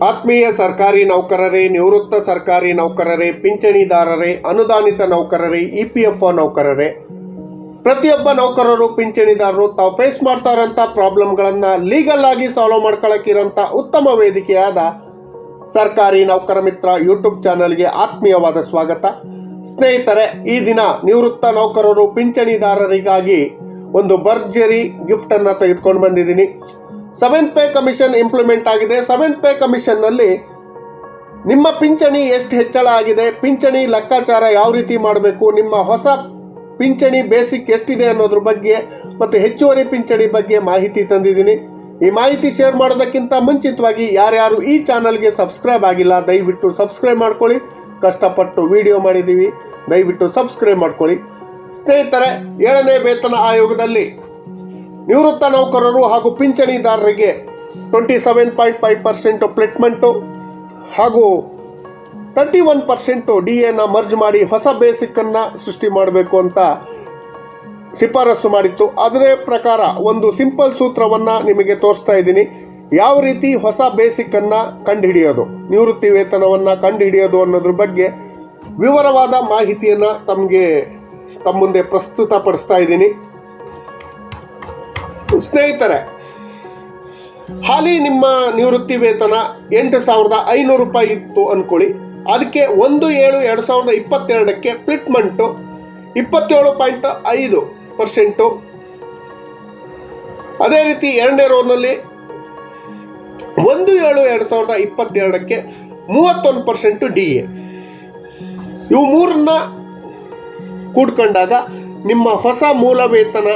ಆತ್ಮೀಯ ಸರ್ಕಾರಿ ನೌಕರರೇ, ನಿವೃತ್ತ ಸರ್ಕಾರಿ ನೌಕರರೇ, ಪಿಂಚಣಿದಾರರೇ, ಅನುದಾನಿತ ನೌಕರರೇ, ಇ ಪಿ ಎಫ್ ಒ ನೌಕರರೇ, ಪ್ರತಿಯೊಬ್ಬ ನೌಕರರು, ಪಿಂಚಣಿದಾರರು ತಾವು ಫೇಸ್ ಮಾಡ್ತಾ ಇರೋಂಥ ಪ್ರಾಬ್ಲಮ್ಗಳನ್ನು ಲೀಗಲ್ ಆಗಿ ಸಾಲ್ವ್ ಮಾಡ್ಕೊಳ್ಳೋಕ್ಕಿರೋಂಥ ಉತ್ತಮ ವೇದಿಕೆಯಾದ ಸರ್ಕಾರಿ ನೌಕರ ಮಿತ್ರ ಯೂಟ್ಯೂಬ್ ಚಾನಲ್ಗೆ ಆತ್ಮೀಯವಾದ ಸ್ವಾಗತ. ಸ್ನೇಹಿತರೆ, ಈ ದಿನ ನಿವೃತ್ತ ನೌಕರರು, ಪಿಂಚಣಿದಾರರಿಗಾಗಿ ಒಂದು ಭರ್ಜರಿ ಗಿಫ್ಟನ್ನು ತೆಗೆದುಕೊಂಡು ಬಂದಿದ್ದೀನಿ. ಸೆವೆಂತ್ ಪೇ ಕಮಿಷನ್ ಇಂಪ್ಲಿಮೆಂಟ್ ಆಗಿದೆ. ಸೆವೆಂತ್ ಪೇ ಕಮಿಷನ್ನಲ್ಲಿ ನಿಮ್ಮ ಪಿಂಚಣಿ ಎಷ್ಟು ಹೆಚ್ಚಳ ಆಗಿದೆ? ಪಿಂಚಣಿ ಲೆಕ್ಕಾಚಾರ ಯಾವ ರೀತಿ ಮಾಡಬೇಕು? ನಿಮ್ಮ ಹೊಸ ಪಿಂಚಣಿ ಬೇಸಿಕ್ ಎಷ್ಟಿದೆ ಅನ್ನೋದ್ರ ಬಗ್ಗೆ ಮತ್ತು ಹೆಚ್ಚುವರಿ ಪಿಂಚಣಿ ಬಗ್ಗೆ ಮಾಹಿತಿ ತಂದಿದ್ದೀನಿ. ಈ ಮಾಹಿತಿ ಶೇರ್ ಮಾಡೋದಕ್ಕಿಂತ ಮುಂಚಿತವಾಗಿ ಯಾರ್ಯಾರು ಈ ಚಾನಲ್ಗೆ ಸಬ್ಸ್ಕ್ರೈಬ್ ಆಗಿಲ್ಲ, ದಯವಿಟ್ಟು ಸಬ್ಸ್ಕ್ರೈಬ್ ಮಾಡ್ಕೊಳ್ಳಿ. ಕಷ್ಟಪಟ್ಟು ವಿಡಿಯೋ ಮಾಡಿದ್ದೀವಿ, ದಯವಿಟ್ಟು ಸಬ್ಸ್ಕ್ರೈಬ್ ಮಾಡ್ಕೊಳ್ಳಿ. ಸ್ನೇಹಿತರೆ, ಏಳನೇ ವೇತನ ಆಯೋಗದಲ್ಲಿ ನಿವೃತ್ತ ನೌಕರರು ಹಾಗೂ ಪಿಂಚಣಿದಾರರಿಗೆ twenty seven point five percent ಪ್ಲೇಟ್ಮೆಂಟು ಹಾಗೂ ತರ್ಟಿ ಒನ್ ಪರ್ಸೆಂಟು ಡಿ ಎನ ಮರ್ಜ್ ಮಾಡಿ ಹೊಸ ಬೇಸಿಕ್ಕನ್ನು ಸೃಷ್ಟಿ ಮಾಡಬೇಕು ಅಂತ ಶಿಫಾರಸು ಮಾಡಿತ್ತು. ಅದರ ಪ್ರಕಾರ ಒಂದು ಸಿಂಪಲ್ ಸೂತ್ರವನ್ನು ನಿಮಗೆ ತೋರಿಸ್ತಾ ಇದ್ದೀನಿ. ಯಾವ ರೀತಿ ಹೊಸ ಬೇಸಿಕ್ಕನ್ನು ಕಂಡುಹಿಡಿಯೋದು? ನಿವೃತ್ತಿ ವೇತನವನ್ನು ಕಂಡುಹಿಡಿಯೋದು ಅನ್ನೋದ್ರ ಬಗ್ಗೆ ವಿವರವಾದ ಮಾಹಿತಿಯನ್ನು ತಮಗೆ ತಮ್ಮ ಮುಂದೆ ಪ್ರಸ್ತುತಪಡಿಸ್ತಾ ಇದ್ದೀನಿ. ಸ್ನೇಹಿತರೆ, ಹಾಲಿ ನಿಮ್ಮ ನಿವೃತ್ತಿ ವೇತನ ಎಂಟು ಸಾವಿರದ ಐನೂರು ರೂಪಾಯಿ ಇತ್ತು ಅಂದ್ಕೊಳ್ಳಿ ಅದಕ್ಕೆ ಒಂದು ಏಳು ಎರಡು ಸಾವಿರದ ಇಪ್ಪತ್ತೆರಡಕ್ಕೆ ಪ್ಲಿಟ್ಮೆಂಟು ಇಪ್ಪತ್ತೇಳು ಪಾಯಿಂಟ್ ಐದು ಪರ್ಸೆಂಟು. ಅದೇ ರೀತಿ ಎರಡನೇ ರೋನಲ್ಲಿ ಒಂದು ಏಳು ಎರಡು ಸಾವಿರದ ಇಪ್ಪತ್ತೆರಡಕ್ಕೆ ಮೂವತ್ತೊಂದು ಪರ್ಸೆಂಟು ಡಿ ಎ. ಇವು ಮೂರನ್ನ ಕೂಡ್ಕೊಂಡಾಗ ನಿಮ್ಮ ಹೊಸ ಮೂಲ ವೇತನ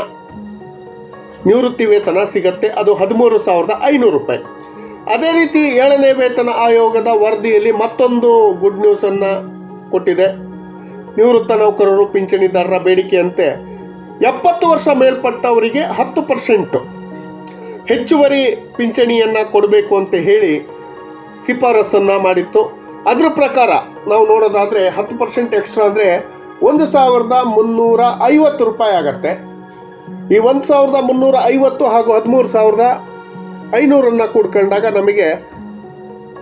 ನಿವೃತ್ತಿ ವೇತನ ಸಿಗತ್ತೆ. ಅದು ಹದಿಮೂರು ಸಾವಿರದ ಐನೂರು ರೂಪಾಯಿ. ಅದೇ ರೀತಿ ಏಳನೇ ವೇತನ ಆಯೋಗದ ವರದಿಯಲ್ಲಿ ಮತ್ತೊಂದು ಗುಡ್ ನ್ಯೂಸನ್ನು ಕೊಟ್ಟಿದೆ. ನಿವೃತ್ತ ನೌಕರರು, ಪಿಂಚಣಿದಾರರ ಬೇಡಿಕೆಯಂತೆ ಎಪ್ಪತ್ತು ವರ್ಷ ಮೇಲ್ಪಟ್ಟವರಿಗೆ ಹತ್ತು ಪರ್ಸೆಂಟು ಹೆಚ್ಚುವರಿ ಪಿಂಚಣಿಯನ್ನು ಕೊಡಬೇಕು ಅಂತ ಹೇಳಿ ಶಿಫಾರಸನ್ನು ಮಾಡಿತ್ತು. ಅದ್ರ ಪ್ರಕಾರ ನಾವು ನೋಡೋದಾದರೆ ಹತ್ತು ಪರ್ಸೆಂಟ್ ಎಕ್ಸ್ಟ್ರಾ ಅಂದರೆ ಒಂದು ಸಾವಿರದ ಮುನ್ನೂರ ಐವತ್ತು ರೂಪಾಯಿ ಆಗತ್ತೆ. ಈ ಒಂದು ಸಾವಿರದ ಮುನ್ನೂರ ಐವತ್ತು ಹಾಗೂ ಹದಿಮೂರು ಸಾವಿರದ ಐನೂರನ್ನು ಕೂಡ್ಕೊಂಡಾಗ ನಮಗೆ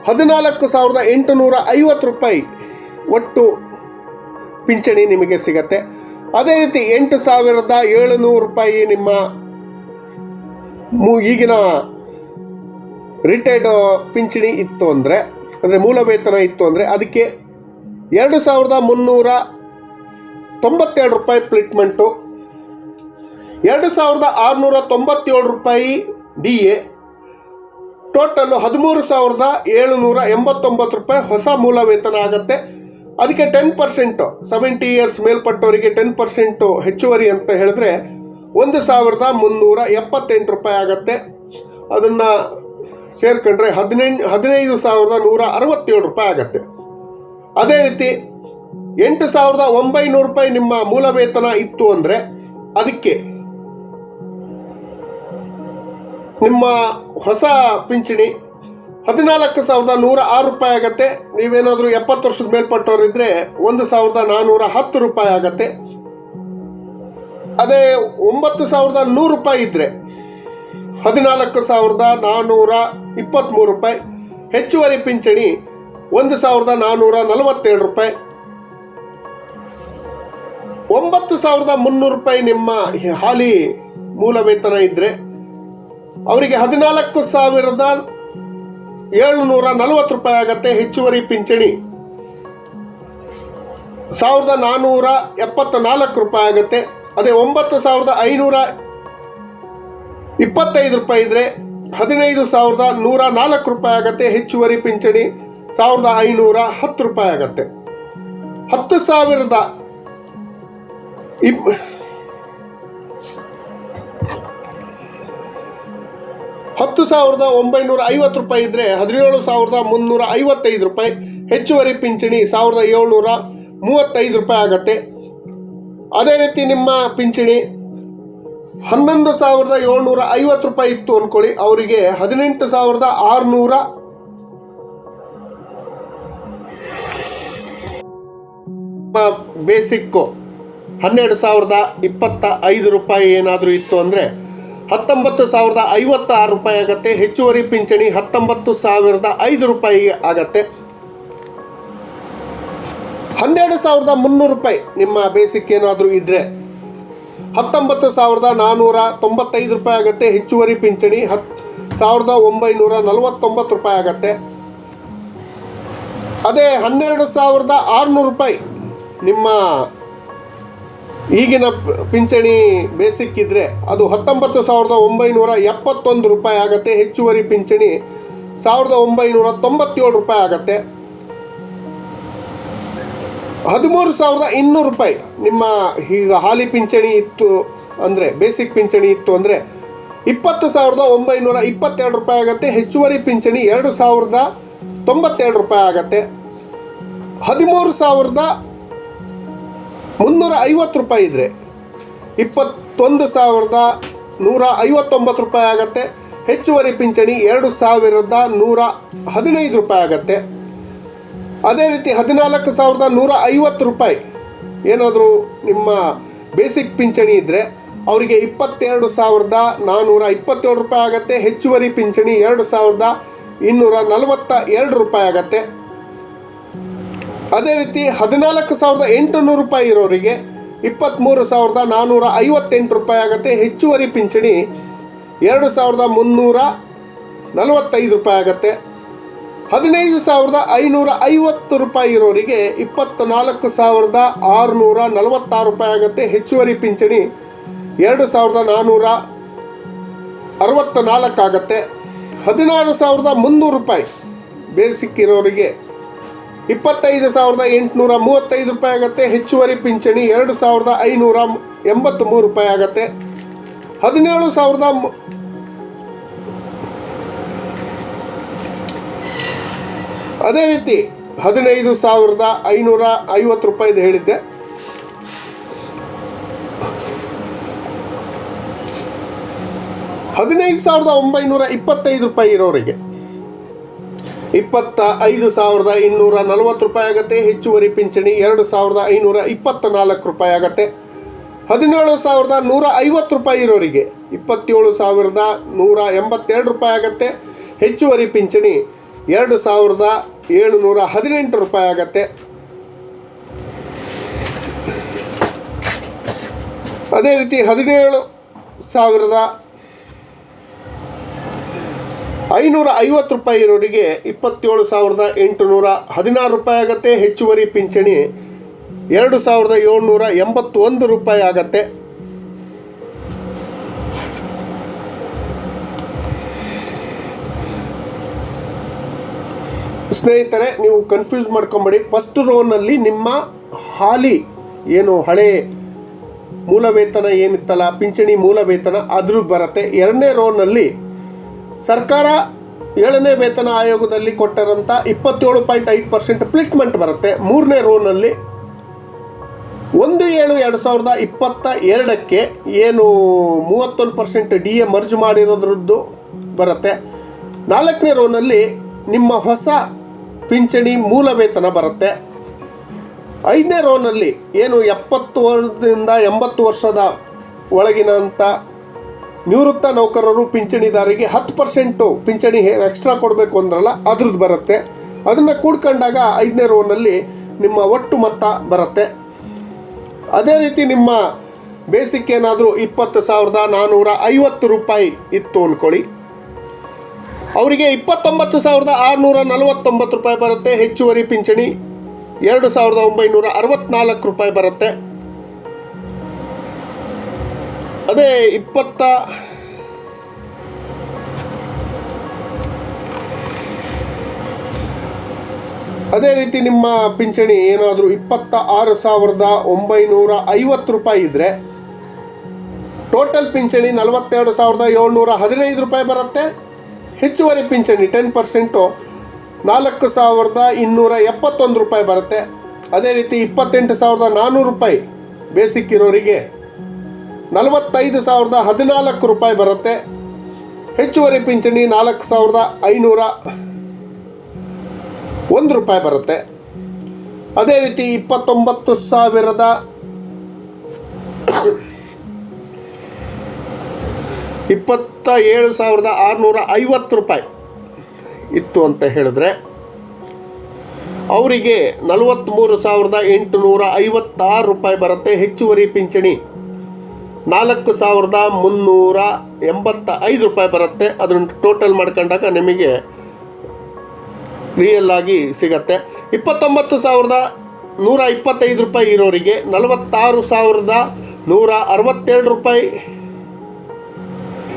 ಹದಿನಾಲ್ಕು ಸಾವಿರದ ಎಂಟುನೂರ ಐವತ್ತು ರೂಪಾಯಿ ಒಟ್ಟು ಪಿಂಚಣಿ ನಿಮಗೆ ಸಿಗತ್ತೆ. ಅದೇ ರೀತಿ ಎಂಟು ಸಾವಿರದ ಏಳುನೂರು ರೂಪಾಯಿ ನಿಮ್ಮ ಈಗಿನ ರಿಟೈರ್ಡ್ ಪಿಂಚಣಿ ಇತ್ತು ಅಂದರೆ ಅಂದರೆ ಮೂಲ ವೇತನ ಇತ್ತು ಅಂದರೆ ಅದಕ್ಕೆ ಎರಡು ಸಾವಿರದ ಮುನ್ನೂರ ತೊಂಬತ್ತೆರಡು ರೂಪಾಯಿ ಪ್ಲೇಟ್ಮೆಂಟು ಎರಡು ಸಾವಿರದ ಆರುನೂರ ತೊಂಬತ್ತೇಳು ರೂಪಾಯಿ ಡಿ ಎ ಟೋಟಲ್ಲು ಹದಿಮೂರು ಸಾವಿರದ ಏಳುನೂರ ಎಂಬತ್ತೊಂಬತ್ತು ರೂಪಾಯಿ ಹೊಸ ಮೂಲ ವೇತನ ಆಗುತ್ತೆ. ಅದಕ್ಕೆ ಟೆನ್ ಪರ್ಸೆಂಟು ಸೆವೆಂಟಿ ಇಯರ್ಸ್ ಮೇಲ್ಪಟ್ಟವರಿಗೆ ಟೆನ್ ಪರ್ಸೆಂಟು ಹೆಚ್ಚುವರಿ ಅಂತ ಹೇಳಿದ್ರೆ ಒಂದು ಸಾವಿರದ ಮುನ್ನೂರ ಎಪ್ಪತ್ತೆಂಟು ರೂಪಾಯಿ ಆಗುತ್ತೆ. ಅದನ್ನು ಸೇರ್ಕೊಂಡ್ರೆ ಹದಿನೆಂಟು, ಹದಿನೈದು ಸಾವಿರದ ನೂರ ಅರವತ್ತೇಳು ರೂಪಾಯಿ ಆಗುತ್ತೆ. ಅದೇ ರೀತಿ ಎಂಟು ಸಾವಿರದ ಒಂಬೈನೂರು ರೂಪಾಯಿ ನಿಮ್ಮ ಮೂಲ ವೇತನ ಇತ್ತು ಅಂದರೆ ಅದಕ್ಕೆ ನಿಮ್ಮ ಹೊಸ ಪಿಂಚಣಿ ಹದಿನಾಲ್ಕು ಸಾವಿರದ ನೂರ ಆರು ರೂಪಾಯಿ ಆಗತ್ತೆ. ನೀವೇನಾದರೂ ಎಪ್ಪತ್ತು ವರ್ಷದ ಮೇಲ್ಪಟ್ಟವ್ರು ಇದ್ದರೆ ಒಂದು ಸಾವಿರದ ನಾನ್ನೂರ ಹತ್ತು ರೂಪಾಯಿ ಆಗತ್ತೆ. ಅದೇ ಒಂಬತ್ತು ಸಾವಿರದ ನೂರು ರೂಪಾಯಿ ಇದ್ದರೆ ಹದಿನಾಲ್ಕು ಸಾವಿರದ ನಾನ್ನೂರ ಇಪ್ಪತ್ತ್ಮೂರು ರೂಪಾಯಿ. ಹೆಚ್ಚುವರಿ ಪಿಂಚಣಿ ಒಂದು ಸಾವಿರದ ನಾನ್ನೂರ ನಲವತ್ತೇಳು ರೂಪಾಯಿ. ಒಂಬತ್ತು ಸಾವಿರದ ಮುನ್ನೂರು ರೂಪಾಯಿ ನಿಮ್ಮ ಹಾಲಿ ಮೂಲ ವೇತನ ಇದ್ದರೆ ಅವರಿಗೆ ಹದಿನಾಲ್ಕು ಸಾವಿರದ ಏಳುನೂರ ನಲವತ್ತು ರೂಪಾಯಿ ಆಗತ್ತೆ ಹೆಚ್ಚುವರಿ ಪಿಂಚಣಿ. ಸಾವಿರದ ನಾನ್ನೂರ ಎಪ್ಪತ್ತ ನಾಲ್ಕು ರೂಪಾಯಿ ಆಗುತ್ತೆ. ಅದೇ ಒಂಬತ್ತು ಸಾವಿರದ ಐನೂರ ಇಪ್ಪತ್ತೈದು ರೂಪಾಯಿ ಇದ್ದರೆ ಹದಿನೈದು ಸಾವಿರದ ನೂರ ನಾಲ್ಕು ರೂಪಾಯಿ ಆಗತ್ತೆ ಹೆಚ್ಚುವರಿ ಪಿಂಚಣಿ. ಸಾವಿರದ ಐನೂರ ಹತ್ತು ರೂಪಾಯಿ ಆಗತ್ತೆ. ಹತ್ತು ಸಾವಿರದ ಇಪ್ ಹತ್ತು ಸಾವಿರದ ಒಂಬೈನೂರ ಐವತ್ತು ರೂಪಾಯಿ ಇದ್ದರೆ ಹದಿನೇಳು ಸಾವಿರದ ಮುನ್ನೂರ ಐವತ್ತೈದು ರೂಪಾಯಿ. ಹೆಚ್ಚುವರಿ ಪಿಂಚಣಿ ಸಾವಿರದ ಏಳ್ನೂರ ಮೂವತ್ತೈದು ರೂಪಾಯಿ ಆಗತ್ತೆ. ಅದೇ ರೀತಿ ನಿಮ್ಮ ಪಿಂಚಣಿ ಹನ್ನೊಂದು ಸಾವಿರದ ಏಳ್ನೂರ ಐವತ್ತು ರೂಪಾಯಿ ಇತ್ತು ಅಂದ್ಕೊಳ್ಳಿ ಅವರಿಗೆ ಹದಿನೆಂಟು ಸಾವಿರದ ಆರುನೂರ ಬೇಸಿಕ್ಕು ಹನ್ನೆರಡು ಸಾವಿರದ ಇಪ್ಪತ್ತ ಐದು ರೂಪಾಯಿ ಏನಾದರೂ ಇತ್ತು ಅಂದರೆ ಹತ್ತೊಂಬತ್ತು ಸಾವಿರದ ಐವತ್ತಾರು ರೂಪಾಯಿ ಆಗುತ್ತೆ. ಹೆಚ್ಚುವರಿ ಪಿಂಚಣಿ ಹತ್ತೊಂಬತ್ತು ಸಾವಿರದ ಐದು ರೂಪಾಯಿ ಆಗತ್ತೆ. ಹನ್ನೆರಡು ಸಾವಿರದ ಮುನ್ನೂರು ರೂಪಾಯಿ ನಿಮ್ಮ ಬೇಸಿಕ್ ಏನಾದರೂ ಇದ್ದರೆ ಹತ್ತೊಂಬತ್ತು ಸಾವಿರದ ನಾನ್ನೂರ ತೊಂಬತ್ತೈದು ರೂಪಾಯಿ ಆಗುತ್ತೆ. ಹೆಚ್ಚುವರಿ ಪಿಂಚಣಿ ಹತ್ತು ಸಾವಿರದ ಒಂಬೈನೂರ ನಲವತ್ತೊಂಬತ್ತು ರೂಪಾಯಿ ಆಗುತ್ತೆ. ಅದೇ ಹನ್ನೆರಡು ಸಾವಿರದ ಆರುನೂರು ರೂಪಾಯಿ ನಿಮ್ಮ ಈಗಿನ ಪಿಂಚಣಿ ಬೇಸಿಕ್ ಇದ್ದರೆ ಅದು ಹತ್ತೊಂಬತ್ತು ಸಾವಿರದ ಒಂಬೈನೂರ ಎಪ್ಪತ್ತೊಂದು ರೂಪಾಯಿ ಆಗುತ್ತೆ, ಹೆಚ್ಚುವರಿ ಪಿಂಚಣಿ ಸಾವಿರದ ಒಂಬೈನೂರ ತೊಂಬತ್ತೇಳು ರೂಪಾಯಿ ಆಗುತ್ತೆ. ಹದಿಮೂರು ಸಾವಿರದ ಇನ್ನೂರು ರೂಪಾಯಿ ನಿಮ್ಮ ಈಗ ಹಾಲಿ ಪಿಂಚಣಿ ಇತ್ತು ಅಂದರೆ, ಬೇಸಿಕ್ ಪಿಂಚಣಿ ಇತ್ತು ಅಂದರೆ ಇಪ್ಪತ್ತು ಸಾವಿರದ ಒಂಬೈನೂರ ಇಪ್ಪತ್ತೆರಡು ರೂಪಾಯಿ ಆಗುತ್ತೆ, ಹೆಚ್ಚುವರಿ ಪಿಂಚಣಿ ಎರಡು ಸಾವಿರದ ತೊಂಬತ್ತೆರಡು ರೂಪಾಯಿ ಆಗುತ್ತೆ. ಹದಿಮೂರು ಸಾವಿರದ ಮುನ್ನೂರ ಐವತ್ತು ರೂಪಾಯಿ ಇದ್ದರೆ ಇಪ್ಪತ್ತೊಂದು ಸಾವಿರದ ನೂರ ಐವತ್ತೊಂಬತ್ತು ರೂಪಾಯಿ ಆಗುತ್ತೆ. ಹೆಚ್ಚುವರಿ ಪಿಂಚಣಿ ಎರಡು ಸಾವಿರದ ನೂರ ಹದಿನೈದು ರೂಪಾಯಿ ಆಗುತ್ತೆ. ಅದೇ ರೀತಿ ಹದಿನಾಲ್ಕು ಸಾವಿರದ ನೂರ ಐವತ್ತು ರೂಪಾಯಿ ಏನಾದರೂ ನಿಮ್ಮ ಬೇಸಿಕ್ ಪಿಂಚಣಿ ಇದ್ದರೆ ಅವರಿಗೆ ಇಪ್ಪತ್ತೆರಡು ಸಾವಿರದ ನಾನ್ನೂರ ಇಪ್ಪತ್ತೇಳು ರೂಪಾಯಿ ಆಗುತ್ತೆ. ಹೆಚ್ಚುವರಿ ಪಿಂಚಣಿ ಎರಡು ಸಾವಿರದ ಇನ್ನೂರ ನಲವತ್ತ ಎರಡು ರೂಪಾಯಿ ಆಗುತ್ತೆ. ಅದೇ ರೀತಿ ಹದಿನಾಲ್ಕು ಸಾವಿರದ ಎಂಟುನೂರು ರೂಪಾಯಿ ಇರೋರಿಗೆ ಇಪ್ಪತ್ತ್ಮೂರು ಸಾವಿರದ ನಾನ್ನೂರ ಐವತ್ತೆಂಟು ರೂಪಾಯಿ ಆಗುತ್ತೆ. ಹೆಚ್ಚುವರಿ ಪಿಂಚಣಿ ಎರಡು ಸಾವಿರದ ಮುನ್ನೂರ ನಲವತ್ತೈದು ರೂಪಾಯಿ ಆಗುತ್ತೆ. ಹದಿನೈದು ಸಾವಿರದ ಐನೂರ ಐವತ್ತು ರೂಪಾಯಿ ಇರೋರಿಗೆ ಇಪ್ಪತ್ತ್ನಾಲ್ಕು ಸಾವಿರದ ಆರುನೂರ ನಲವತ್ತಾರು ರೂಪಾಯಿ ಆಗುತ್ತೆ. ಹೆಚ್ಚುವರಿ ಪಿಂಚಣಿ ಎರಡು ಸಾವಿರದ ನಾನ್ನೂರ ಅರವತ್ತ ನಾಲ್ಕು ಆಗುತ್ತೆ. ಹದಿನಾರು ಸಾವಿರದ ಮುನ್ನೂರು ರೂಪಾಯಿ ಬೇಸಿಕ್ ಇರೋರಿಗೆ ಇಪ್ಪತ್ತೈದು ಸಾವಿರದ ಎಂಟುನೂರ ಮೂವತ್ತೈದು ರೂಪಾಯಿ ಆಗುತ್ತೆ. ಹೆಚ್ಚುವರಿ ಪಿಂಚಣಿ ಎರಡು ಸಾವಿರದ ಐನೂರ ಎಂಬತ್ತ್ಮೂರು ರೂಪಾಯಿ ಆಗುತ್ತೆ. ಹದಿನೇಳು ಸಾವಿರದ ಅದೇ ರೀತಿ ಹದಿನೈದು ಸಾವಿರದ ಐನೂರ ಐವತ್ತು ರೂಪಾಯಿದು ಹೇಳಿದ್ದೆ. ಹದಿನೈದು ಸಾವಿರದ ಒಂಬೈನೂರ ಇಪ್ಪತ್ತೈದು ರೂಪಾಯಿ ಇರೋರಿಗೆ. ಇಪ್ಪತ್ತ ಐದು ಸಾವಿರದ ಇನ್ನೂರ ನಲವತ್ತು ರೂಪಾಯಿ ಆಗುತ್ತೆ. ಹೆಚ್ಚುವರಿ ಪಿಂಚಣಿ ಎರಡು ಸಾವಿರದ ಐನೂರ ಇಪ್ಪತ್ತ ನಾಲ್ಕು ರೂಪಾಯಿ ಆಗುತ್ತೆ. ಹದಿನೇಳು ಸಾವಿರದ ನೂರ ಐವತ್ತು ರೂಪಾಯಿ ಇರೋರಿಗೆ ಇಪ್ಪತ್ತೇಳು ಸಾವಿರದ ನೂರ ಎಂಬತ್ತೆರಡು ರೂಪಾಯಿ ಆಗುತ್ತೆ. ಹೆಚ್ಚುವರಿ ಪಿಂಚಣಿ ಎರಡು ಸಾವಿರದ ಏಳುನೂರ ಹದಿನೆಂಟು ರೂಪಾಯಿ ಆಗುತ್ತೆ. ಅದೇ ರೀತಿ ಹದಿನೇಳು ಸಾವಿರದ ಐನೂರ ಐವತ್ತು ರೂಪಾಯಿ ಇರೋರಿಗೆ ಇಪ್ಪತ್ತೇಳು ಸಾವಿರದ ಎಂಟುನೂರ ಹದಿನಾರು ರೂಪಾಯಿ ಆಗುತ್ತೆ. ಹೆಚ್ಚುವರಿ ಪಿಂಚಣಿ ಎರಡು ಸಾವಿರದ ಏಳ್ನೂರ ಎಂಬತ್ತೊಂದು ರೂಪಾಯಿ ಆಗತ್ತೆ. ಸ್ನೇಹಿತರೆ, ನೀವು ಕನ್ಫ್ಯೂಸ್ ಮಾಡ್ಕೊಂಬೇಡಿ. ಫಸ್ಟ್ ರೋನಲ್ಲಿ ನಿಮ್ಮ ಹಾಲಿ ಏನು? ಹಳೆ ಮೂಲ ವೇತನ ಏನಿತ್ತಲ್ಲ, ಪಿಂಚಣಿ ಮೂಲ ವೇತನ ಅದ್ರದ್ದು ಬರುತ್ತೆ. ಎರಡನೇ ರೋನಲ್ಲಿ ಸರ್ಕಾರ ಏಳನೇ ವೇತನ ಆಯೋಗದಲ್ಲಿ ಕೊಟ್ಟಿರೋಂಥ ಇಪ್ಪತ್ತೇಳು ಪಾಯಿಂಟ್ ಐದು ಪರ್ಸೆಂಟ್ ಪ್ಲಿಟ್ಮೆಂಟ್ ಬರುತ್ತೆ. ಮೂರನೇ ರೋನಲ್ಲಿ ಒಂದು ಏಳು ಎರಡು ಸಾವಿರದ ಇಪ್ಪತ್ತ ಎರಡಕ್ಕೆ ಏನು ಮೂವತ್ತೊಂದು ಪರ್ಸೆಂಟ್ ಡಿ ಎ ಮರ್ಜ್ ಮಾಡಿರೋದ್ರದ್ದು ಬರುತ್ತೆ. ನಾಲ್ಕನೇ ರೋನಲ್ಲಿ ನಿಮ್ಮ ಹೊಸ ಪಿಂಚಣಿ ಮೂಲ ವೇತನ ಬರುತ್ತೆ. ಐದನೇ ರೋನಲ್ಲಿ ಏನು ಎಪ್ಪತ್ತು ವರ್ಷದಿಂದ ಎಂಬತ್ತು ವರ್ಷದ ಒಳಗಿನಂಥ ನಿವೃತ್ತ ನೌಕರರು ಪಿಂಚಣಿದಾರಿಗೆ ಹತ್ತು ಪರ್ಸೆಂಟು ಪಿಂಚಣಿ ಎಕ್ಸ್ಟ್ರಾ ಕೊಡಬೇಕು ಅಂದ್ರಲ್ಲ, ಅದ್ರದ್ದು ಬರುತ್ತೆ. ಅದನ್ನು ಕೂಡ್ಕೊಂಡಾಗ ಐದನೇ ರೋನಲ್ಲಿ ನಿಮ್ಮ ಒಟ್ಟು ಮೊತ್ತ ಬರುತ್ತೆ. ಅದೇ ರೀತಿ ನಿಮ್ಮ ಬೇಸಿಕ್ ಏನಾದರೂ ಇಪ್ಪತ್ತು ಸಾವಿರದ ನಾನ್ನೂರ ಐವತ್ತು ರೂಪಾಯಿ ಇತ್ತು ಅಂದ್ಕೊಳ್ಳಿ ಅವರಿಗೆ ಇಪ್ಪತ್ತೊಂಬತ್ತು ಸಾವಿರದ ಆರುನೂರ ನಲವತ್ತೊಂಬತ್ತು ರೂಪಾಯಿ ಬರುತ್ತೆ. ಹೆಚ್ಚುವರಿ ಪಿಂಚಣಿ ಎರಡು ಸಾವಿರದ ಒಂಬೈನೂರ ಅರವತ್ತ್ನಾಲ್ಕು ರೂಪಾಯಿ ಬರುತ್ತೆ. ಅದೇ ಇಪ್ಪತ್ತ ಅದೇ ರೀತಿ ನಿಮ್ಮ ಪಿಂಚಣಿ ಏನಾದರೂ ಇಪ್ಪತ್ತ ಆರು ಸಾವಿರದ ಒಂಬೈನೂರ ಐವತ್ತು ರೂಪಾಯಿ ಇದ್ದರೆ ಟೋಟಲ್ ಪಿಂಚಣಿ ನಲವತ್ತೆರಡು ಸಾವಿರದ ಏಳ್ನೂರ ಹದಿನೈದು ರೂಪಾಯಿ ಬರುತ್ತೆ. ಹೆಚ್ಚುವರಿ ಪಿಂಚಣಿ ಟೆನ್ ಪರ್ಸೆಂಟು ನಾಲ್ಕು ಸಾವಿರದ ಇನ್ನೂರ ಎಪ್ಪತ್ತೊಂದು ರೂಪಾಯಿ ಬರುತ್ತೆ. ಅದೇ ರೀತಿ ಇಪ್ಪತ್ತೆಂಟು ಸಾವಿರದ ನಾನ್ನೂರು ರೂಪಾಯಿ ಬೇಸಿಕ್ ಇರೋರಿಗೆ ನಲವತ್ತೈದು ಸಾವಿರದ ಹದಿನಾಲ್ಕು ರೂಪಾಯಿ ಬರುತ್ತೆ. ಹೆಚ್ಚುವರಿ ಪಿಂಚಣಿ ನಾಲ್ಕು ಸಾವಿರದ ಐನೂರ ಒಂದು ರೂಪಾಯಿ ಬರುತ್ತೆ. ಅದೇ ರೀತಿ ಇಪ್ಪತ್ತೊಂಬತ್ತು ಸಾವಿರದ ಇಪ್ಪತ್ತ ಏಳು ಸಾವಿರದ ಆರುನೂರ ಐವತ್ತು ರೂಪಾಯಿ ಇತ್ತು ಅಂತ ಹೇಳಿದ್ರೆ, ಅವರಿಗೆ ನಲವತ್ತ್ಮೂರು ಸಾವಿರದ ಎಂಟುನೂರ ಐವತ್ತಾರು ರೂಪಾಯಿ ಬರುತ್ತೆ ಹೆಚ್ಚುವರಿ ಪಿಂಚಣಿ. ನಾಲ್ಕು ಸಾವಿರದ ಮುನ್ನೂರ ಎಂಬತ್ತ ಐದು ರೂಪಾಯಿ ಬರುತ್ತೆ. ಅದನ್ನು ಟೋಟಲ್ ಮಾಡ್ಕೊಂಡಾಗ ನಿಮಗೆ ರಿಯಲ್ ಆಗಿ ಸಿಗತ್ತೆ. ಇಪ್ಪತ್ತೊಂಬತ್ತು ಸಾವಿರದ ನೂರ ಇಪ್ಪತ್ತೈದು ರೂಪಾಯಿ ಇರೋರಿಗೆ ನಲವತ್ತಾರು ಸಾವಿರದ ನೂರ ಅರವತ್ತೆರಡು ರೂಪಾಯಿ.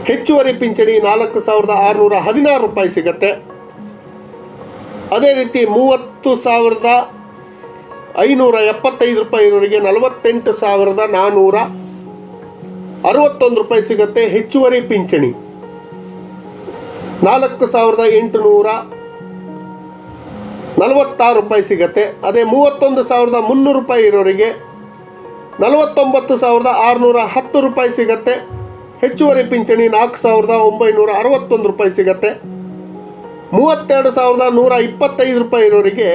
ಹೆಚ್ಚುವರಿ ಪಿಂಚಣಿ ನಾಲ್ಕು ಸಾವಿರದ ಆರುನೂರ ಹದಿನಾರು ರೂಪಾಯಿ ಸಿಗತ್ತೆ. ಅದೇ ರೀತಿ ಮೂವತ್ತು ಸಾವಿರದ ಐನೂರ ಎಪ್ಪತ್ತೈದು ರೂಪಾಯಿ ಇರೋರಿಗೆ ನಲವತ್ತೆಂಟು ಸಾವಿರದ ನಾನ್ನೂರ ಅರವತ್ತೊಂದು ರೂಪಾಯಿ ಸಿಗುತ್ತೆ ಹೆಚ್ಚುವರಿ ಪಿಂಚಣಿ. ನಾಲ್ಕು ಸಾವಿರದ ಎಂಟುನೂರ ನಲವತ್ತಾರು ರೂಪಾಯಿ ಸಿಗುತ್ತೆ. ಅದೇ ಮೂವತ್ತೊಂದು ಸಾವಿರದ ಮುನ್ನೂರು ರೂಪಾಯಿ ಇರೋರಿಗೆ ನಲವತ್ತೊಂಬತ್ತು ಸಾವಿರದ ಆರುನೂರ ಹತ್ತು ರೂಪಾಯಿ ಸಿಗುತ್ತೆ. ಹೆಚ್ಚುವರಿ ಪಿಂಚಣಿ ನಾಲ್ಕು ಸಾವಿರದ ಒಂಬೈನೂರ ಅರವತ್ತೊಂದು ರೂಪಾಯಿ ಸಿಗುತ್ತೆ. ಮೂವತ್ತೆರಡು ಸಾವಿರದ ನೂರ ಇಪ್ಪತ್ತೈದು ರೂಪಾಯಿ ಇರೋರಿಗೆ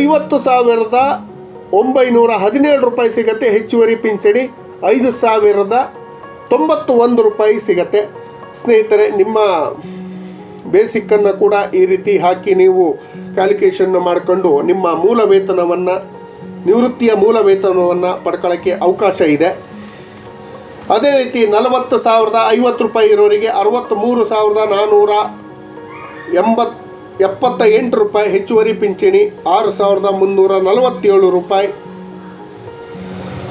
ಐವತ್ತು ಸಾವಿರದ ಒಂಬೈನೂರ ಹದಿನೇಳು ರೂಪಾಯಿ ಸಿಗುತ್ತೆ ಹೆಚ್ಚುವರಿ ಪಿಂಚಣಿ. ಐದು ಸಾವಿರದ ತೊಂಬತ್ತು ಒಂದು ರೂಪಾಯಿ ಸಿಗತ್ತೆ. ಸ್ನೇಹಿತರೆ, ನಿಮ್ಮ ಬೇಸಿಕ್ಕನ್ನು ಕೂಡ ಈ ರೀತಿ ಹಾಕಿ ನೀವು ಕ್ಯಾಲ್ಕುಲೇಷನ್ ಮಾಡಿಕೊಂಡು ನಿಮ್ಮ ಮೂಲ ವೇತನವನ್ನು, ನಿವೃತ್ತಿಯ ಮೂಲ ವೇತನವನ್ನು ಪಡ್ಕೊಳ್ಳೋಕ್ಕೆ ಅವಕಾಶ ಇದೆ. ಅದೇ ರೀತಿ ನಲವತ್ತು ಸಾವಿರದ ಐವತ್ತು ರೂಪಾಯಿ ಇರೋರಿಗೆ ಅರವತ್ತ್ಮೂರು ಸಾವಿರದ ನಾನ್ನೂರ ಎಂಬತ್ ಎಪ್ಪತ್ತ ಎಂಟು ರೂಪಾಯಿ ಹೆಚ್ಚುವರಿ ಪಿಂಚಣಿ, ಆರು ಸಾವಿರದ ಮುನ್ನೂರ ನಲವತ್ತೇಳು ರೂಪಾಯಿ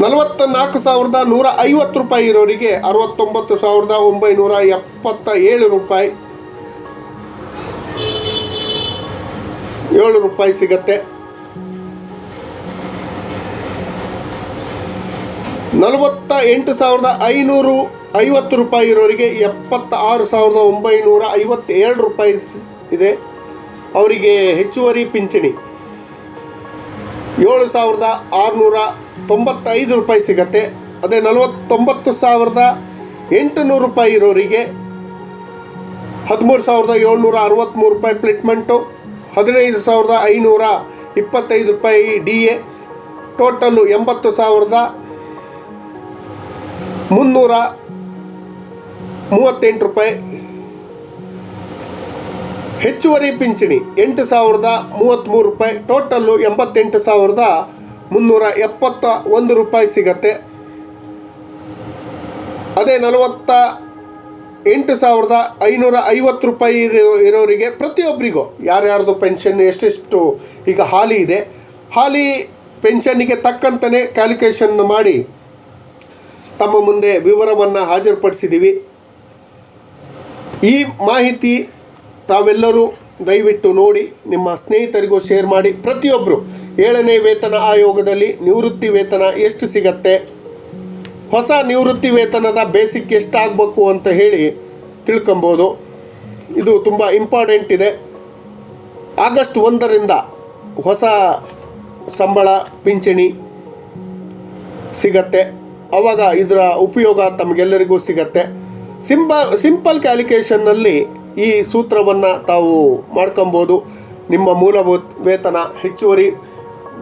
ನಲವತ್ತ ನಾಲ್ಕು ಸಾವಿರದ ನೂರ ಐವತ್ತು ರೂಪಾಯಿ ಇರೋರಿಗೆ ಅರವತ್ತೊಂಬತ್ತು ಸಾವಿರದ ಒಂಬೈನೂರ ಎಪ್ಪತ್ತ ಏಳು ರೂಪಾಯಿ ಏಳು ರೂಪಾಯಿ ಸಿಗತ್ತೆ. ನಲವತ್ತ ಎಂಟು ಸಾವಿರದ ಐನೂರು ಐವತ್ತು ರೂಪಾಯಿ ಇರೋರಿಗೆ ಎಪ್ಪತ್ತ ಆರು ಸಾವಿರದ ಒಂಬೈನೂರ ಐವತ್ತೆರಡು ರೂಪಾಯಿ ಇದೆ. ಅವರಿಗೆ ಹೆಚ್ಚುವರಿ ಪಿಂಚಣಿ. ಏಳು ಸಾವಿರದ ಆರುನೂರ ತೊಂಬತ್ತೈದು ರೂಪಾಯಿ ಸಿಗತ್ತೆ. ಅದೇ ನಲವತ್ತೊಂಬತ್ತು ಸಾವಿರದ ಎಂಟುನೂರು ರೂಪಾಯಿ ಇರೋರಿಗೆ ಹದಿಮೂರು ಸಾವಿರದ ಏಳ್ನೂರ ಅರವತ್ತ್ಮೂರು ರೂಪಾಯಿ ಪ್ಲಿಟ್ಮೆಂಟು, ಹದಿನೈದು ಸಾವಿರದ ಐನೂರ ಇಪ್ಪತ್ತೈದು ರೂಪಾಯಿ ಡಿ ಎ ಟೋಟಲ್ಲು ಎಂಬತ್ತು ಸಾವಿರದ ಮುನ್ನೂರ ಮೂವತ್ತೆಂಟು ರೂಪಾಯಿ ಹೆಚ್ಚುವರಿ ಪಿಂಚಣಿ ಎಂಟು ಸಾವಿರದ ಮೂವತ್ತ್ಮೂರು ರೂಪಾಯಿ, ಟೋಟಲ್ಲು ಎಂಬತ್ತೆಂಟು ಸಾವಿರದ ಮುನ್ನೂರ ಎಪ್ಪತ್ತ ಒಂದು ರೂಪಾಯಿ ಸಿಗತ್ತೆ. ಅದೇ ನಲವತ್ತ ಎಂಟು ಸಾವಿರದ ಐನೂರ ಐವತ್ತು ರೂಪಾಯಿ ಇರೋ, ಇರೋರಿಗೆ ಪ್ರತಿಯೊಬ್ಬರಿಗೂ ಯಾರ್ಯಾರ್ದು ಪೆನ್ಷನ್ ಎಷ್ಟೆಷ್ಟು ಈಗ ಹಾಲಿ ಇದೆ, ಹಾಲಿ ಪೆನ್ಷನ್ನಿಗೆ ತಕ್ಕಂತಲೇ ಕ್ಯಾಲ್ಕುಲೇಷನ್ ಮಾಡಿ ತಮ್ಮ ಮುಂದೆ ವಿವರವನ್ನು ಹಾಜರುಪಡಿಸಿದ್ದೀವಿ ಈ ಮಾಹಿತಿ ತಾವೆಲ್ಲರೂ ದಯವಿಟ್ಟು ನೋಡಿ, ನಿಮ್ಮ ಸ್ನೇಹಿತರಿಗೂ ಶೇರ್ ಮಾಡಿ. ಪ್ರತಿಯೊಬ್ಬರು ಏಳನೇ ವೇತನ ಆಯೋಗದಲ್ಲಿ ನಿವೃತ್ತಿ ವೇತನ ಎಷ್ಟು ಸಿಗತ್ತೆ? ಹೊಸ ನಿವೃತ್ತಿ ವೇತನದ ಬೇಸಿಕ್ ಎಷ್ಟಾಗಬೇಕು ಅಂತ ಹೇಳಿ ತಿಳ್ಕೊಬೋದು. ಇದು ತುಂಬ ಇಂಪಾರ್ಟೆಂಟ್ ಇದೆ. ಆಗಸ್ಟ್ ಒಂದರಿಂದ ಹೊಸ ಸಂಬಳ, ಪಿಂಚಣಿ ಸಿಗತ್ತೆ. ಆವಾಗ ಇದರ ಉಪಯೋಗ ತಮಗೆಲ್ಲರಿಗೂ ಸಿಗತ್ತೆ. ಸಿಂಪ ಸಿಂಪಲ್ ಕ್ಯಾಲ್ಕುಲೇಷನ್ನಲ್ಲಿ ಈ ಸೂತ್ರವನ್ನು ತಾವು ಮಾಡ್ಕೊಬೋದು. ನಿಮ್ಮ ಮೂಲಭೂತ ವೇತನ, ಹೆಚ್ಚುವರಿ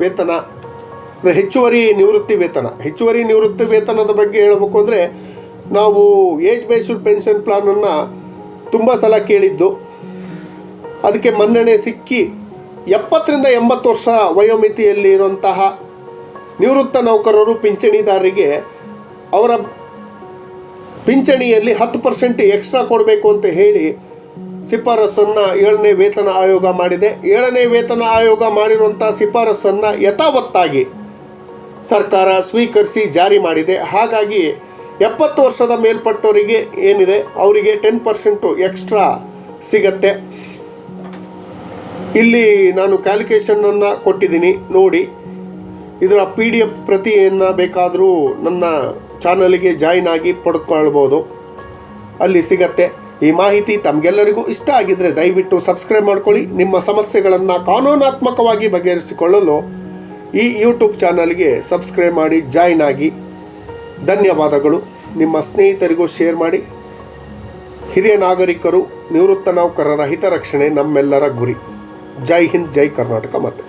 ವೇತನ ಹೆಚ್ಚುವರಿ ನಿವೃತ್ತಿ ವೇತನ. ಹೆಚ್ಚುವರಿ ನಿವೃತ್ತಿ ವೇತನದ ಬಗ್ಗೆ ಹೇಳಬೇಕು ಅಂದರೆ, ನಾವು ಏಜ್ ಬೇಸ್ಡ್ ಪೆನ್ಷನ್ ಪ್ಲಾನನ್ನು ತುಂಬ ಸಲ ಕೇಳಿದ್ದು. ಅದಕ್ಕೆ ಮನ್ನಣೆ ಸಿಕ್ಕಿ ಎಪ್ಪತ್ತರಿಂದ ಎಂಬತ್ತು ವರ್ಷ ವಯೋಮಿತಿಯಲ್ಲಿ ಇರುವಂತಹ ನಿವೃತ್ತ ನೌಕರರು, ಪಿಂಚಣಿದಾರರಿಗೆ ಅವರ ಪಿಂಚಣಿಯಲ್ಲಿ ಹತ್ತು ಪರ್ಸೆಂಟ್ ಎಕ್ಸ್ಟ್ರಾ ಕೊಡಬೇಕು ಅಂತ ಹೇಳಿ ಶಿಫಾರಸನ್ನು ಏಳನೇ ವೇತನ ಆಯೋಗ ಮಾಡಿದೆ. ಏಳನೇ ವೇತನ ಆಯೋಗ ಮಾಡಿರುವಂಥ ಶಿಫಾರಸನ್ನು ಯಥಾವತ್ತಾಗಿ ಸರ್ಕಾರ ಸ್ವೀಕರಿಸಿ ಜಾರಿ ಮಾಡಿದೆ. ಹಾಗಾಗಿ ಎಪ್ಪತ್ತು ವರ್ಷದ ಮೇಲ್ಪಟ್ಟವರಿಗೆ ಏನಿದೆ, ಅವರಿಗೆ ಟೆನ್ ಪರ್ಸೆಂಟು ಎಕ್ಸ್ಟ್ರಾ ಸಿಗತ್ತೆ. ಇಲ್ಲಿ ನಾನು ಕ್ಯಾಲ್ಕುಲೇಷನನ್ನು ಕೊಟ್ಟಿದ್ದೀನಿ, ನೋಡಿ. ಇದರ ಪಿ ಡಿ ಎಫ್ ಪ್ರತಿಯನ್ನು ಬೇಕಾದರೂ ನನ್ನ ಚಾನಲಿಗೆ ಜಾಯಿನ್ ಆಗಿ ಪಡ್ಕೊಳ್ಬೋದು ಅಲ್ಲಿ ಸಿಗತ್ತೆ. ಈ ಮಾಹಿತಿ ತಮಗೆಲ್ಲರಿಗೂ ಇಷ್ಟ ಆಗಿದ್ರೆ ದಯವಿಟ್ಟು ಸಬ್ಸ್ಕ್ರೈಬ್ ಮಾಡ್ಕೊಳ್ಳಿ. ನಿಮ್ಮ ಸಮಸ್ಯೆಗಳನ್ನು ಕಾನೂನಾತ್ಮಕವಾಗಿ ಬಗೆಹರಿಸಿಕೊಳ್ಳಲು ಈ ಯೂಟ್ಯೂಬ್ ಚಾನಲ್ಗೆ ಸಬ್ಸ್ಕ್ರೈಬ್ ಮಾಡಿ, ಜಾಯ್ನ್ ಆಗಿ. ಧನ್ಯವಾದಗಳು. ನಿಮ್ಮ ಸ್ನೇಹಿತರಿಗೂ ಶೇರ್ ಮಾಡಿ. ಹಿರಿಯ ನಾಗರಿಕರು, ನಿವೃತ್ತ ನೌಕರರ ಹಿತರಕ್ಷಣೆ ನಮ್ಮೆಲ್ಲರ ಗುರಿ. ಜೈ ಹಿಂದ್, ಜೈ ಕರ್ನಾಟಕ ಮತ್ತೆ